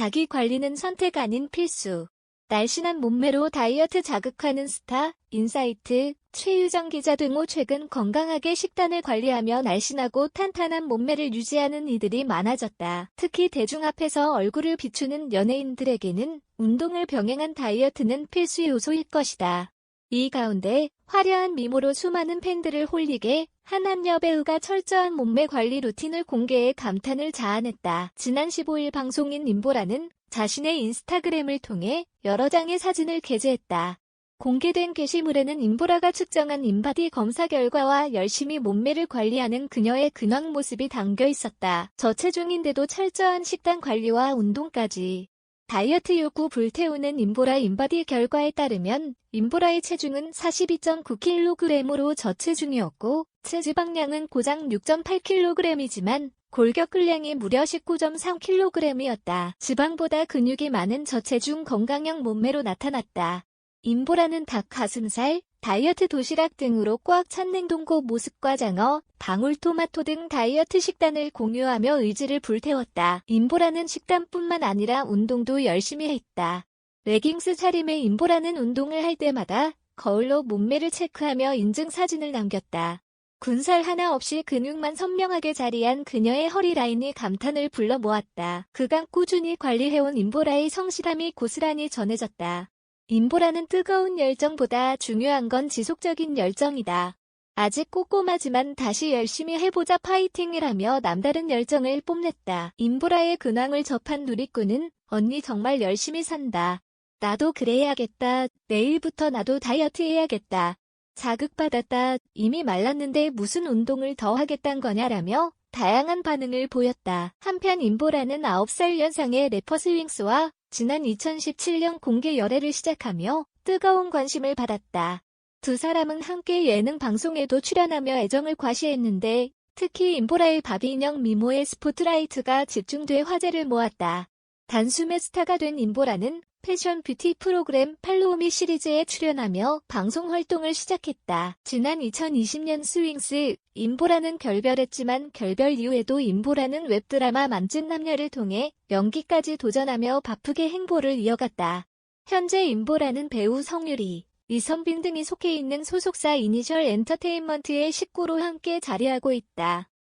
자기 관리는 선택 아닌 필수. 날씬한 몸매로 다이어트 자극하는 스타, 인사이트, 최유정 기자 등호 최근 건강하게 식단을 관리하며 날씬하고 탄탄한 몸매를 유지하는 이들이 많아졌다. 특히 대중 앞에서 얼굴을 비추는 연예인들에게는 운동을 병행한 다이어트는 필수 요소일 것이다. 이 가운데 화려한 미모로 수많은 팬들을 홀리게 한 한 여 배우가 철저한 몸매 관리 루틴을 공개해 감탄을 자아냈다. 지난 15일 방송인 임보라는 자신의 인스타그램을 통해 여러 장의 사진을 게재했다. 공개된 게시물에는 임보라가 측정한 인바디 검사 결과와 열심히 몸매를 관리하는 그녀의 근황 모습이 담겨 있었다. 저체중인데도 철저한 식단 관리와 운동까지. 다이어트 요구 불태우는 임보라 인바디 결과에 따르면 임보라의 체중은 42.9kg으로 저체중이었고 체지방량은 고작 6.8kg이지만 골격근량이 무려 19.3kg이었다. 지방보다 근육이 많은 저체중 건강형 몸매로 나타났다. 임보라는 닭 가슴살, 다이어트 도시락 등으로 꽉 찬 냉동고 모습과 장어, 방울토마토 등 다이어트 식단을 공유하며 의지를 불태웠다. 임보라는 식단뿐만 아니라 운동도 열심히 했다. 레깅스 차림의 임보라는 운동을 할 때마다 거울로 몸매를 체크하며 인증 사진을 남겼다. 군살 하나 없이 근육만 선명하게 자리한 그녀의 허리 라인이 감탄을 불러 모았다. 그간 꾸준히 관리해온 임보라의 성실함이 고스란히 전해졌다. 임보라는 뜨거운 열정보다 중요한 건 지속적인 열정이다. 아직 꼼꼼하지만 다시 열심히 해보자 파이팅이라며 남다른 열정을 뽐냈다. 임보라의 근황을 접한 누리꾼은 언니 정말 열심히 산다. 나도 그래야겠다. 내일부터 나도 다이어트 해야겠다. 자극받았다. 이미 말랐는데 무슨 운동을 더 하겠단 거냐라며 다양한 반응을 보였다. 한편 임보라는 9살 연상의 래퍼 스윙스와 지난 2017년 공개 열애를 시작하며 뜨거운 관심을 받았다. 두 사람은 함께 예능 방송에도 출연하며 애정을 과시했는데 특히 임보라의 바비 인형 미모의 스포트라이트가 집중돼 화제를 모았다. 단숨에 스타가 된 임보라는 패션 뷰티 프로그램 팔로우미 시리즈에 출연하며 방송 활동을 시작했다. 지난 2020년 스윙스 임보라는 결별했지만 결별 이후에도 임보라는 웹드라마 맘짓 남녀를 통해 연기까지 도전하며 바쁘게 행보를 이어갔다. 현재 임보라는 배우 성유리, 이선빈 등이 속해 있는 소속사 이니셜 엔터테인먼트의 식구로 함께 자리하고 있다.